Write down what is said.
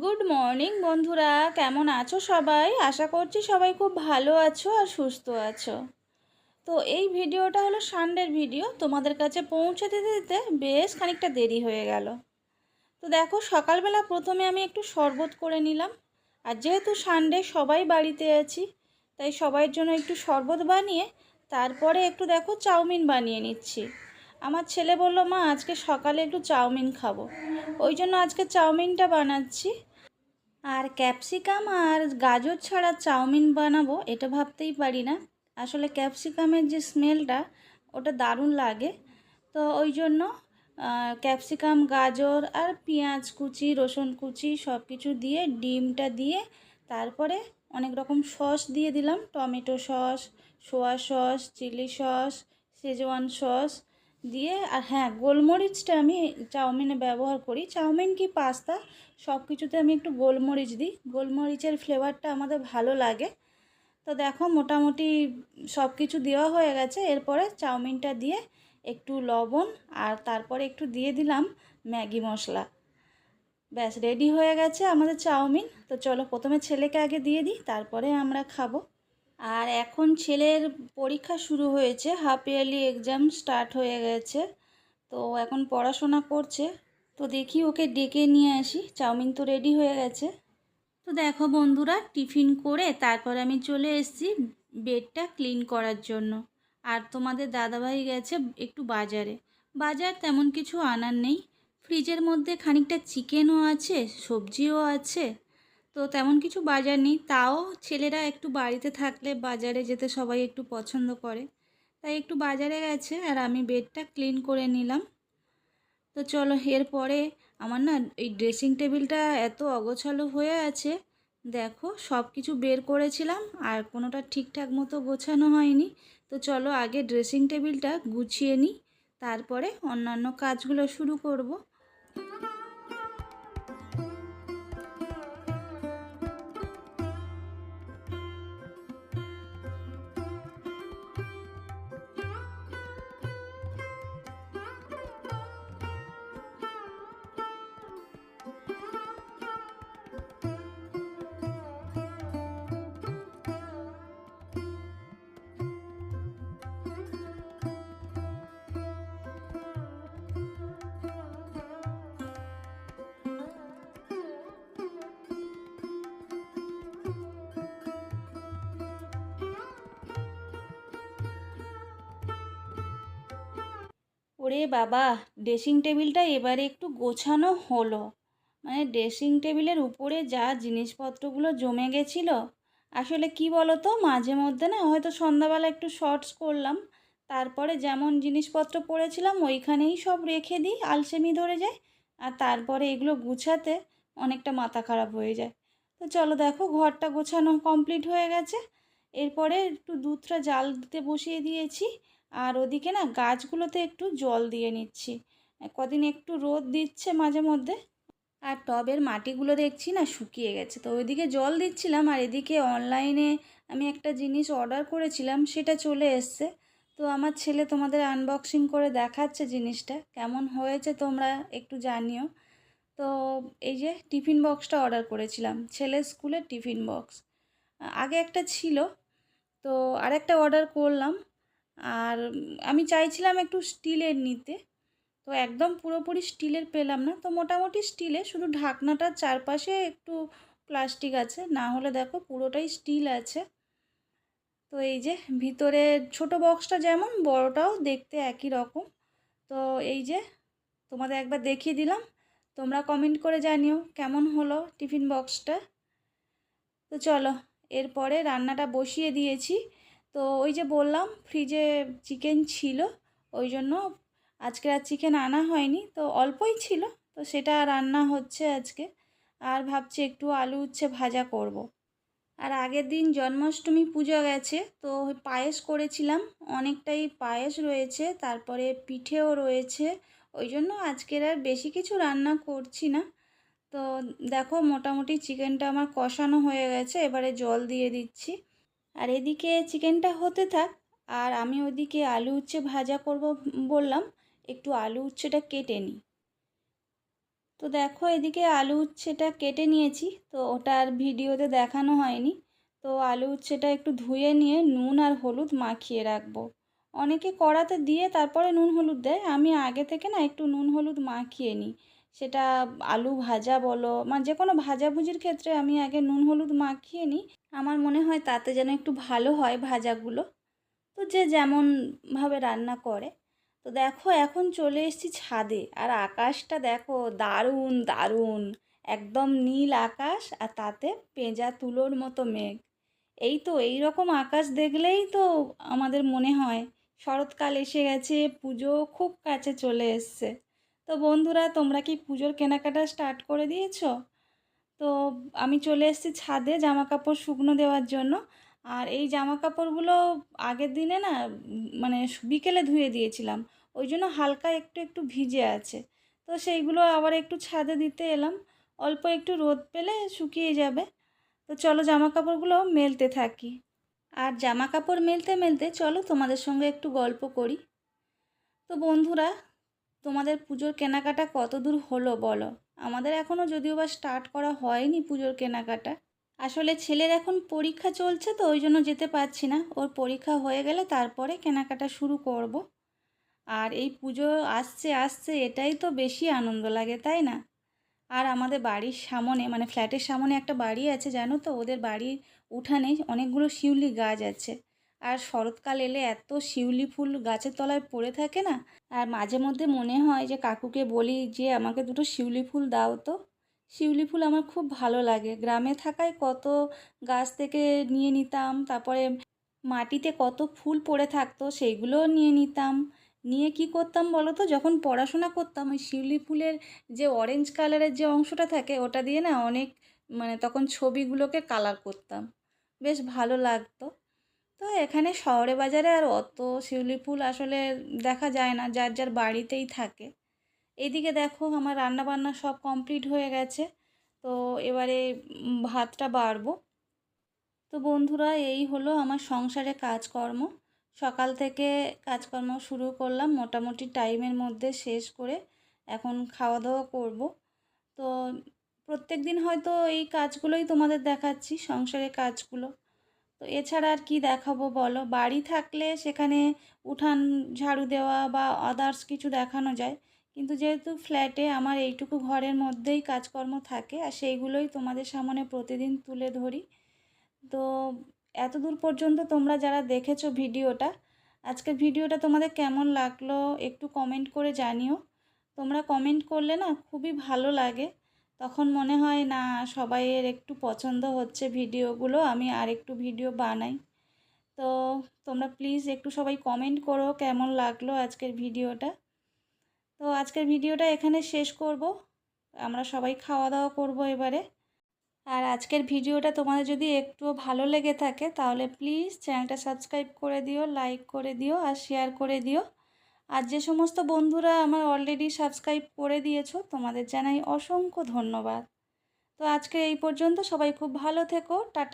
Good morning বন্ধুরা। কেমন আছো সবাই? আশা করছি সবাই খুব ভালো আছো আর সুস্থ আছো। তো এই ভিডিওটা হলো সানডের ভিডিও। তোমাদের কাছে পৌঁছে দিতে দিতে বেশ খানিকটা দেরি হয়ে গেল। তো দেখো সকালবেলা প্রথমে আমি একটু শরবত করে নিলাম। আর যেহেতু সানডে সবাই বাড়িতে আছি, তাই সবাইয়ের জন্য একটু শরবত বানিয়ে তারপরে একটু দেখো চাউমিন বানিয়ে নিচ্ছি। আমার ছেলে বলল, মা, আজকে সকালে একটু চাউমিন খাব। ওই জন্য আজকে চাউমিনটা বানাচ্ছি। আর ক্যাপসিকাম আর গাজর ছাড়া চাউমিন বানাবো, এটা ভাবতেই পারি না। আসলে ক্যাপসিকামের যে স্মেলটা, ওটা দারুণ লাগে। তো ওই জন্য ক্যাপসিকাম, গাজর আর পেঁয়াজ কুচি, রসুন কুচি সব কিছু দিয়ে, ডিমটা দিয়ে তারপরে অনেক রকম সস দিয়ে দিলাম। Tomato sauce, soya sauce, chilli sauce schezwan sauce দিয়ে, আর হ্যাঁ গোলমরিচটা আমি চাউমিনে ব্যবহার করি। চাউমিন কি পাস্তা? সব কিছুতে আমি একটু গোলমরিচ দিই। গোলমরিচের ফ্লেভারটা আমাদের ভালো লাগে। তো দেখো, মোটামুটি সব কিছু দেওয়া হয়ে গেছে। এরপরে চাউমিনটা দিয়ে একটু লবণ আর তারপরে একটু দিয়ে দিলাম ম্যাগি মশলা। ব্যাস রেডি হয়ে গেছে আমাদের চাউমিন। তো চলো প্রথমে ছেলেকে আগে দিয়ে দিই, তারপরে আমরা খাব। আর এখন ছেলের পরীক্ষা শুরু হয়েছে হাফ ইয়ারলি এক্সাম স্টার্ট হয়ে গেছে। তো এখন পড়াশোনা করছে। তো দেখি ওকে ডেকে নিয়ে আসি। চাউমিন তো রেডি হয়ে গেছে। তো দেখো বন্ধুরা, টিফিন করে তারপর আমি চলে এসেছি বেডটা ক্লিন করার জন্য। আর তোমাদের দাদাভাই গেছে একটু বাজারে। বাজার তেমন কিছু আনার নেই। ফ্রিজের মধ্যে খানিকটা চিকেনও আছে, সবজিও আছে। তো তেমন কিছু বাজার নেই। তাও ছেলেরা একটু বাড়িতে থাকলে বাজারে যেতে সবাই একটু পছন্দ করে। তাই একটু বাজারে গেছে আর আমি বেডটা ক্লিন করে নিলাম। তো চলো, এরপরে আমার না এই ড্রেসিং টেবিলটা এত অগোছালো হয়ে আছে। দেখো সব কিছু বের করেছিলাম আর কোনোটা ঠিকঠাক মতো গোছানো হয়নি। তো চলো আগে ড্রেসিং টেবিলটা গুছিয়ে নিই তারপরে অন্যান্য কাজগুলো শুরু করব। ওরে বাবা ড্রেসিং টেবিলটা এবারে একটু গোছানো হলো। মানে ড্রেসিং টেবিলের উপরে যা জিনিসপত্রগুলো জমে গেছিল, আসলে কি বলো তো মাঝে মধ্যে না হয়তো সন্ধ্যাবেলা একটু শর্টস করলাম, তারপরে যেমন জিনিসপত্র পড়েছিলাম ওইখানেই সব রেখে দিই, আলসেমি ধরে যায়, আর তারপরে এগুলো গুছাতে অনেকটা মাথা খারাপ হয়ে যায়। তো চলো দেখো, ঘরটা গোছানো কমপ্লিট হয়ে গেছে এরপরে একটু দুধটা জাল দিতে বসিয়ে দিয়েছি। আর ওদিকে না গাছগুলোতে একটু জল দিয়ে নিচ্ছি। কদিন একটু রোদ দিচ্ছে মাঝে মধ্যে। আর টবের মাটিগুলো দেখছি না শুকিয়ে গেছে। তো ওইদিকে জল দিচ্ছিলাম আর এদিকে অনলাইনে আমি একটা জিনিস অর্ডার করেছিলাম, সেটা চলে এসছে। তো আমার ছেলে তোমাদের আনবক্সিং করে দেখাচ্ছে জিনিসটা। কেমন হয়েছে তোমরা একটু জানিও। তো এই যে টিফিন বক্সটা অর্ডার করেছিলাম। ছেলের স্কুলের টিফিন বক্স আগে একটা ছিল তো আরেকটা অর্ডার করলাম। আর আমি চাইছিলাম একটু স্টিলের নিতে। তো একদম পুরোপুরি স্টিলের পেলাম না। তো মোটামুটি স্টিলে শুধু ঢাকনাটার চারপাশে একটু প্লাস্টিক আছে। না হলে দেখো পুরোটাই স্টিল আছে। তো এই যে ভিতরে ছোট বক্সটা যেমন, বড়টাও দেখতে একই রকম। তো এই যে তোমাদের একবার দেখিয়ে দিলাম। তোমরা কমেন্ট করে জানিও কেমন হলো টিফিন বক্সটা তো চলো। এরপরে রান্নাটা বসিয়ে দিয়েছি। তো ওই যে বললাম ফ্রিজে চিকেন ছিল, ওই জন্য আজকে আর চিকেন আনা হয়নি। তো অল্পই ছিল, তো সেটা রান্না হচ্ছে আজকে। আর ভাবছি একটু আলু উচ্ছে ভাজা করব। আর আগের দিন জন্মাষ্টমী পুজো গেছে, তো পায়েস করেছিলাম। অনেকটাই পায়েস রয়েছে, তারপরে পিঠেও রয়েছে। ওই জন্য আজকের আর বেশি কিছু রান্না করছি না। তো দেখো মোটামুটি চিকেনটা আমার কষানো হয়ে গেছে, এবারে জল দিয়ে দিচ্ছি। আর এদিকে চিকেনটা হতে থাক, আর আমি ওদিকে আলু উচ্ছে ভাজা করব বললাম, একটু আলু উচ্ছেটা কেটে নিই। তো দেখো এদিকে আলু উচ্ছেটা কেটে নিয়েছি, তো ওটা আর ভিডিওতে দেখানো হয়নি। তো আলু উচ্ছেটা একটু ধুয়ে নিয়ে নুন আর হলুদ মাখিয়ে রাখব। অনেকে কড়াতে দিয়ে তারপরে নুন হলুদ দেয়, আমি আগে থেকে না একটু নুন হলুদ মাখিয়ে নিই। সেটা আলু ভাজা বলো মানে যে কোনো ভাজাভুজির ক্ষেত্রে আমি আগে নুন, হলুদ মাখিয়ে নিই। আমার মনে হয় তাতে যেন একটু ভালো হয় ভাজাগুলো। তো যে যেমনভাবে রান্না করে। তো দেখো এখন চলে এসেছি ছাদে, আর আকাশটা দেখো দারুণ দারুণ। একদম নীল আকাশ, আর তাতে পেঁজা তুলোর মতো মেঘ। এই তো এই রকম আকাশ দেখলেই তো আমাদের মনে হয় শরৎকাল এসে গেছে, পুজো খুব কাছে চলে এসছে। তো বন্ধুরা, তোমরা কি পুজোর কেনাকাটা স্টার্ট করে দিয়েছ? তো আমি চলে এসেছি ছাদে জামা কাপড় শুকনো দেওয়ার জন্য। আর এই জামা কাপড়গুলো আগের দিনে না মানে বিকেলে ধুয়ে দিয়েছিলাম। ওই জন্য হালকা একটু একটু ভিজে আছে। তো সেইগুলো আবার একটু ছাদে দিতে এলাম। অল্প একটু রোদ পেলে শুকিয়ে যাবে। তো চলো জামা কাপড়গুলো মেলতে থাকি। আর জামা কাপড় মেলতে মেলতে চলো তোমাদের সঙ্গে একটু গল্প করি। তো বন্ধুরা তোমাদের পুজোর কেনাকাটা কত দূর হলো বলো? আমাদের এখনও যদিও বা স্টার্ট করা হয়নি পুজোর কেনাকাটা। আসলে ছেলের এখন পরীক্ষা চলছে তো, ওই জন্য যেতে পারছি না। ওর পরীক্ষা হয়ে গেলে তারপরে কেনাকাটা শুরু করব। আর এই পুজো আসছে আসছে, এটাই তো বেশি আনন্দ লাগে, তাই না? আর আমাদের বাড়ির সামনে মানে ফ্ল্যাটের সামনে একটা বাড়ি আছে, জানো তো? ওদের বাড়ির উঠানে অনেকগুলো শিউলি গাছ আছে। আর শরৎকাল এলে এত শিউলি ফুল গাছের তলায় পড়ে থাকে না? আর মাঝে মধ্যে মনে হয় যে কাকুকে বলি যে, আমাকে দুটো শিউলি ফুল দাও তো। শিউলি ফুল আমার খুব ভালো লাগে। গ্রামে থাকায় কত গাছ থেকে নিয়ে নিতাম, তারপরে মাটিতে কত ফুল পড়ে থাকতো, সেইগুলোও নিয়ে নিতাম। নিয়ে কি করতাম বলো তো? যখন পড়াশোনা করতাম, ওই শিউলি ফুলের যে অরেঞ্জ কালারের যে অংশটা থাকে, ওটা দিয়ে না অনেক মানে তখন ছবিগুলোকে কালার করতাম। বেশ ভালো লাগতো। তো এখানে শহরে বাজারে আর অত শিউলি ফুল আসলে দেখা যায় না, যার যার বাড়িতেই থাকে। এইদিকে দেখো আমার রান্না বান্না সব কমপ্লিট হয়ে গেছে। তো এবারে ভাতটা বাড়বো। তো বন্ধুরা, এই হলো আমার সংসারে কাজকর্ম। সকাল থেকে কাজকর্ম শুরু করলাম, মোটামুটি টাইমের মধ্যে শেষ করে এখন খাওয়া দাওয়া করব। তো প্রত্যেক দিন হয়তো এই কাজগুলোই তোমাদের দেখাচ্ছি, সংসারের কাজগুলো। তো এছাড়া আর কি দেখাবো বলো? বাড়ি থাকলে সেখানে উঠান ঝাড়ু দেওয়া বা আদার্স কিছু দেখানো যায়। কিন্তু যেহেতু ফ্ল্যাটে আমার এইটুকু ঘরের মধ্যেই কাজকর্ম থাকে, আর সেইগুলোই তোমাদের সামনে প্রতিদিন তুলে ধরি। তো এত দূর পর্যন্ত তোমরা যারা দেখেছ ভিডিওটা, আজকের ভিডিওটা তোমাদের কেমন লাগল একটু কমেন্ট করে জানিও। তোমরা কমেন্ট করলে না খুবই ভালো লাগে। তখন মনে হয়, না, সবাইয়ের একটু পছন্দ হচ্ছে ভিডিওগুলো, আমি আর একটু ভিডিও বানাই। তো তোমরা প্লিজ একটু সবাই কমেন্ট করো, কেমন লাগল আজকের ভিডিওটা? তো আজকের ভিডিওটা এখানে শেষ করব। আমরা সবাই খাওয়া দাওয়া করব এবারে। আর আজকের ভিডিওটা তোমাদের যদি একটুও ভালো লেগে থাকে, তাহলে প্লিজ চ্যানেলটা সাবস্ক্রাইব করে দিও লাইক করে দিও, আর শেয়ার করে দিও। আর যে সমস্ত বন্ধুরা আমার অলরেডি সাবস্ক্রাইব করে দিয়েছ, তোমাদের জানাই অসংখ্য ধন্যবাদ। তো আজকে এই পর্যন্ত সবাই খুব ভালো থেকো, টাটা।